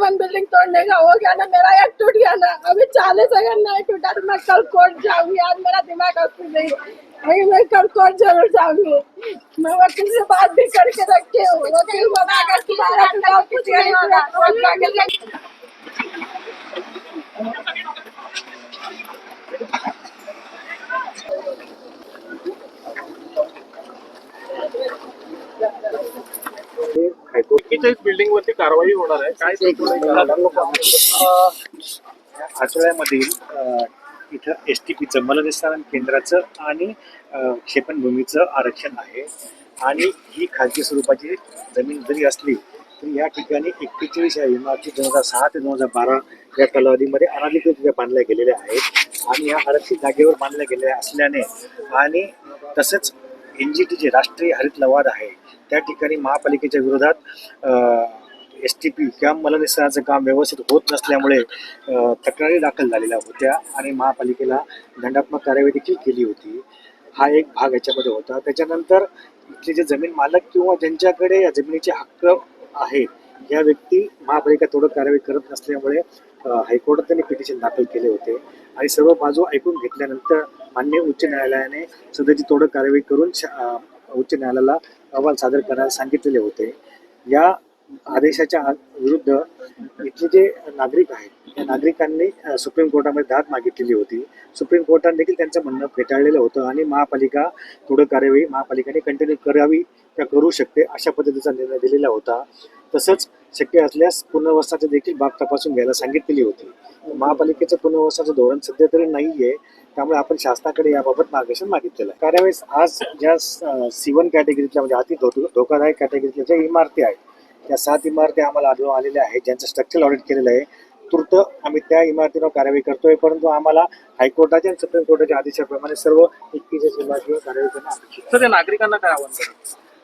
One building तोड़ने का हो गया ना मेरा एक टूट गया ना अभी चालीस अगर नहीं टूटा तो मैं कल कोर्ट जाऊंगी. आज मेरा दिमाग अस्थिर नहीं. अभी मैं कल कोर्ट जरूर जाऊंगी. मैं वकील से बात भी करके रखी हूँ. वकील बना कर तुम्हारा टूटा कुछ नहीं होगा. एकेचाळीस बिल्डिंग वरती कारवाई होणार आहे. काय आठवड्यामधील इथं एस टी पीचं मलनिस्तारण केंद्राचं आणि क्षेपणभूमीचं आरक्षण आहे. आणि ही खाजगी स्वरूपाची जमीन जरी असली तरी या ठिकाणी एक्केचाळीस या इमारती दोन हजार सहा ते दोन हजार बारा या कालावधीमध्ये अनाधिकृतरित्या बांधल्या गेलेल्या आहेत. आणि या आरक्षित जागेवर बांधल्या गेलेल्या असल्याने आणि तसंच एन जी टी जे राष्ट्रीय हरित लवाद आहे. त्या ठिकाणी महापालिकेच्या विरोधात एस टी पी किंवा मलनिस्तारणाचं काम व्यवस्थित होत नसल्यामुळे तक्रारी दाखल झालेल्या होत्या आणि महापालिकेला दंडात्मक कार्यवाही देखील केली होती. हा एक भाग याच्यामध्ये होता. त्याच्यानंतर इथले जे जमीन मालक किंवा ज्यांच्याकडे या जमिनीचे हक्क आहेत या व्यक्ती महापालिका थोडं कारवाई करत नसल्यामुळे हायकोर्टात त्यांनी पिटिशन दाखल केले होते. आणि सर्व बाजू ऐकून घेतल्यानंतर मान्य उच्च न्यायालयाने सध्याची तोडक कारवाई करून शा- उच्च न्यायालयाला अहवाल सादर करायला सांगितलेले होते. या आदेशाच्या विरुद्ध इथले जे नागरिक आहेत त्या नागरिकांनी सुप्रीम कोर्टामध्ये दाद मागितलेली होती. सुप्रीम कोर्टाने देखील त्यांचं म्हणणं फेटाळलेलं होतं आणि महापालिका थोडं कार्यवाही महापालिकेने कंटिन्यू करावी त्या करू शकते अशा पद्धतीचा निर्णय दिलेला होता. तसंच शक्य असल्यास पुनर्वसनाचं देखील बाब तपासून घ्यायला सांगितलेली होती. महापालिकेचं पुनर्वसनाचं धोरण सध्या तरी नाहीये. त्यामुळे आपण शासनाकडे याबाबत मार्गदर्शन मागितलेलं आहे. त्यावेळेस आज ज्या सी वन कॅटेगरीतल्या म्हणजे अति धो धोकादायक कॅटेगरीतल्या ज्या इमारती आहेत त्या सात इमारती आम्हाला आढळून आलेल्या आहेत. ज्यांचं स्ट्रक्चर ऑडिट केलेलं आहे. तूर्त आम्ही त्या इमारतीवर कारवाई करतोय. परंतु आम्हाला हायकोर्टाच्या आणि सुप्रीम कोर्टाच्या आदेशाप्रमाणे सर्व एकतीस इमारतीवर कारवाई करणं नागरिकांना काय आव्हान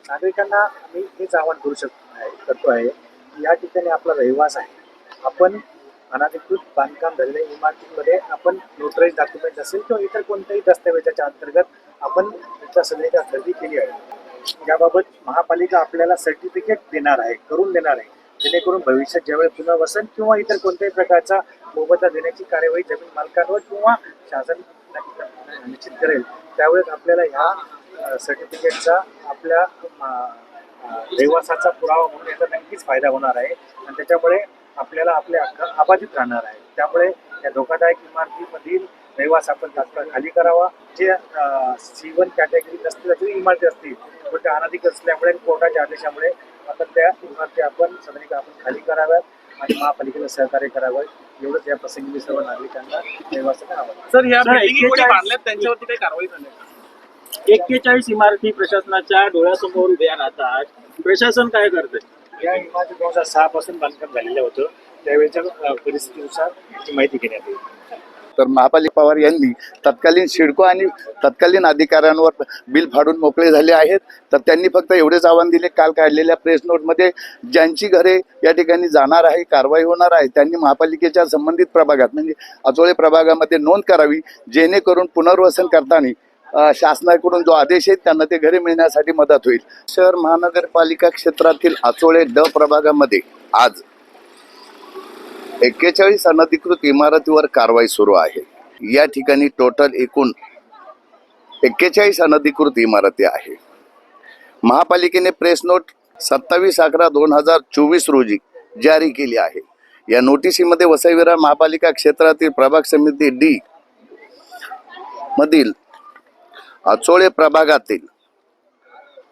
नागरिकांना आम्ही हेच आवाहन करू शकतो करतो आहे या ठिकाणी आपला रहिवास आहे. आपण अनधिकृत बांधकाम झालेल्या इमारतीमध्ये आपण नोटराईज डॉक्युमेंट असेल किंवा इतर कोणत्याही दस्तावेजाच्या अंतर्गत आपण त्याच्या सदनिका खरेदी केली आहे. याबाबत महापालिका आपल्याला सर्टिफिकेट देणार आहे करून देणार आहे. जेणेकरून भविष्यात ज्यावेळी पुनर्वसन किंवा इतर कोणत्याही प्रकारचा मोबदला देण्याची कार्यवाही जमीन मालकांवर किंवा शासन निश्चित करेल त्यावेळेस आपल्याला ह्या सर्टिफिकेटचा आपल्या रहिवासाचा पुरावा म्हणून याचा नक्कीच फायदा होणार आहे. आणि त्याच्यामुळे आपल्याला आपले हक्क अबाधित राहणार आहे. त्यामुळे या धोकादायक इमारतीमधील रहिवास आपण तात्काळ खाली करावा. जे सी वन कॅटेगरी नसतील अशी इमारती असतील पण त्या अनाधिकृत असल्यामुळे आणि कोर्टाच्या आदेशामुळे आता त्या इमारती आपण सदनिका आपण खाली कराव्यात आणि महापालिकेला सहकार्य करावं. एवढंच या प्रसंगी मी सर्व नागरिकांना रहिवासाने आवाहन सर या सर, बिल्डिंगी कोणी 41 बांधल्यात त्यांच्यावरती काही कारवाई झाली? एक्केचाळीस इमारती प्रशासनाच्या डोळ्यासमोर उभ्या राहतात. प्रशासन काय करते या इमारती दोन हजार सहा पासून बांधकाम झालेलं होतं. त्यावेळेच्या परिस्थितीनुसार याची माहिती घेण्यात येईल. तर महापालिका पवार यांनी तत्कालीन सिडको आणि तत्कालीन अधिकाऱ्यांवर बिल फाडून मोकळे झाले आहेत. तर त्यांनी फक्त एवढेच आव्हान दिले. काल काढलेल्या प्रेस नोटमध्ये ज्यांची घरे या ठिकाणी जाणार आहे कारवाई होणार आहे त्यांनी महापालिकेच्या संबंधित प्रभागात म्हणजे अचोळे प्रभागामध्ये नोंद करावी जेणेकरून पुनर्वसन करताना शासनाकडून जो आदेश आहे त्यांना ते घरे मिळण्यासाठी मदत होईल. शहर महानगरपालिका क्षेत्रातील आचोळे ड प्रभागामध्ये आज एक्केचाळीस अनधिकृत इमारतीवर कारवाई सुरू आहे. या ठिकाणी टोटल एकूण एक्केचाळीस अनधिकृत इमारती आहे. महापालिकेने प्रेस नोट सत्तावीस अकरा दोन हजार चोवीस रोजी जारी केली आहे. या नोटिसीमध्ये वसईविरा महापालिका क्षेत्रातील प्रभाग समिती डी मधील अचोळे प्रभागातील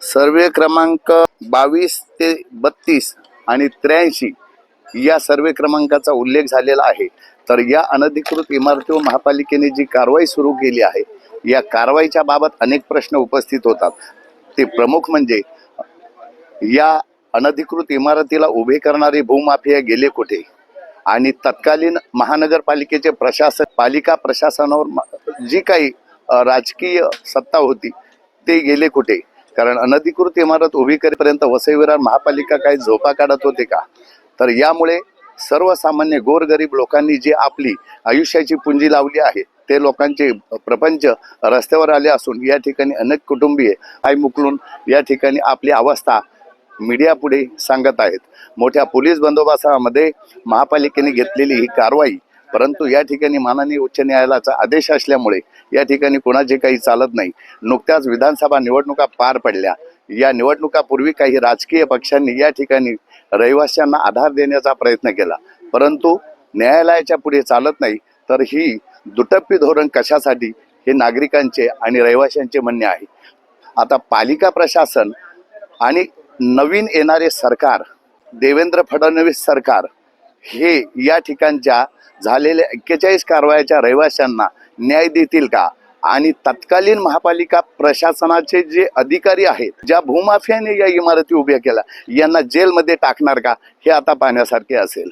सर्वे क्रमांक बावीस ते बत्तीस आणि त्र्याऐंशी या सर्वे क्रमांकाचा उल्लेख झालेला आहे. तर या अनधिकृत इमारतीवर महापालिकेने जी कारवाई सुरू केली आहे या कारवाईच्या बाबत अनेक प्रश्न उपस्थित होतात. ते प्रमुख म्हणजे या अनधिकृत इमारतीला उभे करणारे भूमाफिया गेले कुठे? आणि तत्कालीन महानगरपालिकेचे प्रशासन पालिका प्रशासनावर जी काही राजकीय सत्ता होती ते गेले कुठे? कारण अनधिकृत इमारत उभी करेपर्यंत वसई विरार महापालिका काही झोपा काढत होते का? तर यामुळे सर्वसामान्य गोरगरीब लोकांनी जी आपली आयुष्याची पुंजी लावली आहे ते लोकांचे प्रपंच रस्त्यावर आले असून या ठिकाणी अनेक कुटुंबीय आई मुकलून या ठिकाणी आपली अवस्था मीडियापुढे सांगत आहेत. मोठ्या पोलीस बंदोबस्तामध्ये महापालिकेने घेतलेली ही कारवाई परंतु या ठिकाणी माननीय उच्च न्यायालयाचा आदेश असल्यामुळे या ठिकाणी कोणाचे काही चालत नाही. नुकत्याच विधानसभा निवडणुका पार पडल्या. या निवडणुकापूर्वी काही राजकीय पक्षांनी या ठिकाणी रहिवाशांना आधार देण्याचा प्रयत्न केला. परंतु न्यायालयाच्या पुढे चालत नाही तर ही दुटप्पी धोरण कशासाठी हे नागरिकांचे आणि रहिवाशांचे म्हणणे आहे. आता पालिका प्रशासन आणि नवीन येणारे सरकार देवेंद्र फडणवीस सरकार हे या ठिकाणच्या झालेल्या एक्केचाळीस कारवायाच्या रहिवाशांना न्याय देतील का? आणि तत्कालीन महापालिका प्रशासनाचे जे अधिकारी आहेत ज्या भूमाफियाने या इमारती उभ्या केल्या यांना जेलमध्ये टाकणार का? हे आता पाहण्यासारखे असेल.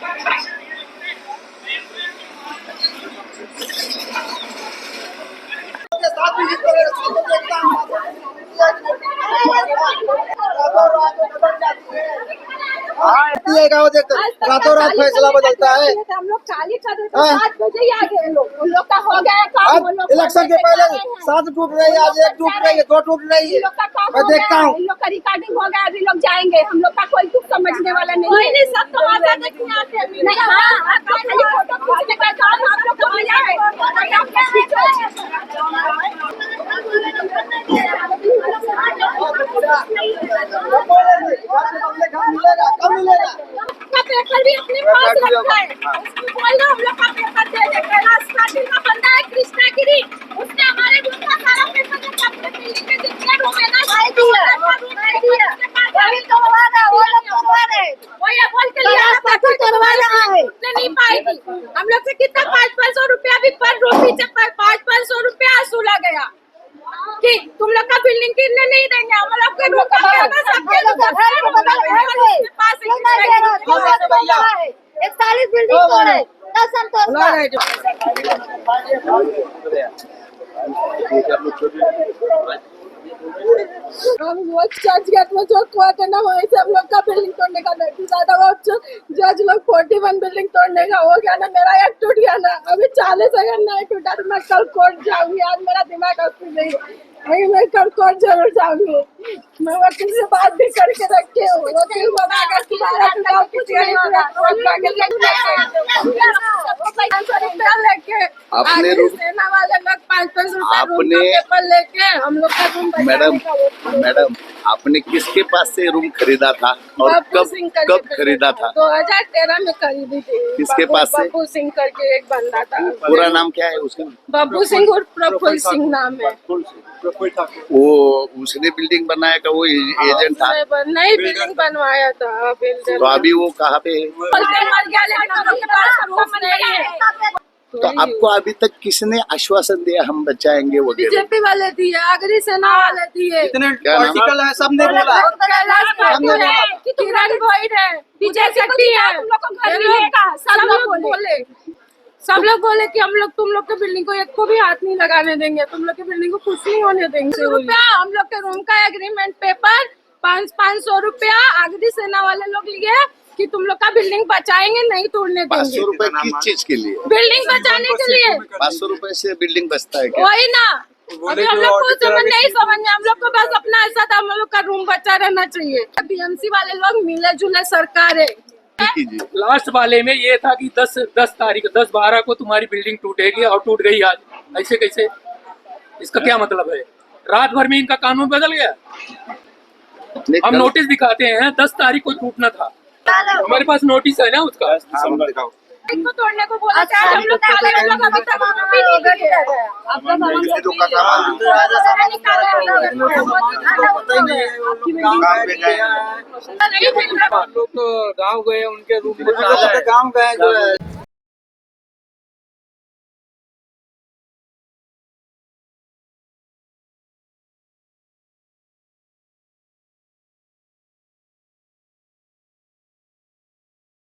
Thank you. ये गाँव देख रातों रात फैसला बदलता है हम लोग काली कर रहे हाँ। थे सात बजे ही आ गए लोग उन लोग का हो गया है काम अब वो लोग इलेक्शन के लेके पहले गए हैं। सात टूट रही है आज एक टूट रही है दो टूट रही इन है लोग का काम मैं हो गया देखता है, हूँ इन लोग का रिकॉर्डिंग हो गया अभी लोग जाएंगे हम लोग का कोई कुछ समझने वाला नहीं कोई नहीं सब तो आजा देखने आते हैं बिल्डिंग तोड़े दस संतोष हम वो चर्च गेट में जो कोर्ट है ना वहीं से हम लोग का बिल्डिंग तोड़ने का नोटिस आया वो जो जज लोग फोर्टी वन बिल्डिंग तोड़ने का हो गया ना मेरा एक टूट गया ना। अभी चालीस अगर नहीं टूटा तो मैं कल कोर्ट जाऊँगी। आज मेरा दिमाग अस्सी नहीं। अभी मैं कल कोर्ट जरूर जाऊंगी मैं वकील से बात भी करके रखी हूँ वकील बना कर तुम्हारा चुनाव किसी ने पूरा कोर्ट का के रुपया लेके आपने रूम- सेना वाले लोग पाँच पाँच आपने- पेपर लेके हम लोग का रूम मैडम मैडम आपने किसके पास से रूम खरीदा था और कब कब खरीदा था। दो हज़ार तेरह में खरीदी थी। किसके पास से? बापू सिंह करके एक बंदा था। पूरा नाम क्या है उसका? बब्बू सिंह और प्रफुल्ल सिंह नाम है। वो उसने बिल्डिंग बनाया का वो एजेंट था। उसने नई बिल्डिंग बनवाया था बिल्डर तो अभी वो कहाँ पे तो आपको अभी तक किसने आश्वासन दिया हम बचाएँगे वगैरह बीजेपी वाले दिए आगरी सेना वाले दिए। इतने पॉलिटिकल है सबने बोला। कैलाश पाटिल है किरण भोईर है विजय शेट्टी है। लोग सब लोग बोले। सब लोग बोले कि हम लोग तुम लोग के बिल्डिंग को एक को भी हाथ नहीं लगाने देंगे तुम लोग के बिल्डिंग को कुछ नहीं होने देंगे। रुपया हम लोग के रूम का एग्रीमेंट पेपर पाँच पाँच सौ रुपया आगरी सेना वाले लोग लिए। कि तुम लोग का बिल्डिंग बचाएँगे नहीं तोड़ने पाँच देंगे। सौ रुपए किस चीज़ के लिए। बिल्डिंग बचाने के लिए। पाँच सौ रूपए से बिल्डिंग बचता है क्या? वही ना। अभी हम लोग को समझ नहीं समझ में हम लोग को बस अपना ऐसा था हम लोग का रूम बचा रहना चाहिए। बीएमसी वाले लोग मिले जुले सरकार है। लास्ट वाले में ये था कि 10 10 तारीख 10 बारह को तुम्हारी बिल्डिंग टूटेगी और टूट गई आज। ऐसे कैसे? इसका क्या मतलब है? रात भर में इनका कानून बदल गया। हम नोटिस दिखाते हैं 10 तारीख को टूटना था। हमारे पास नोटिस है ना उसका? इनको तोड़ने को बोला था हम लोग काले हम लोग अभी तक भी नहीं गए आपका सामान सब बिल्डिंगों का काम नहीं मिल रहा लोग तो गाँव गए उनके रूम में गाँव गए जो है।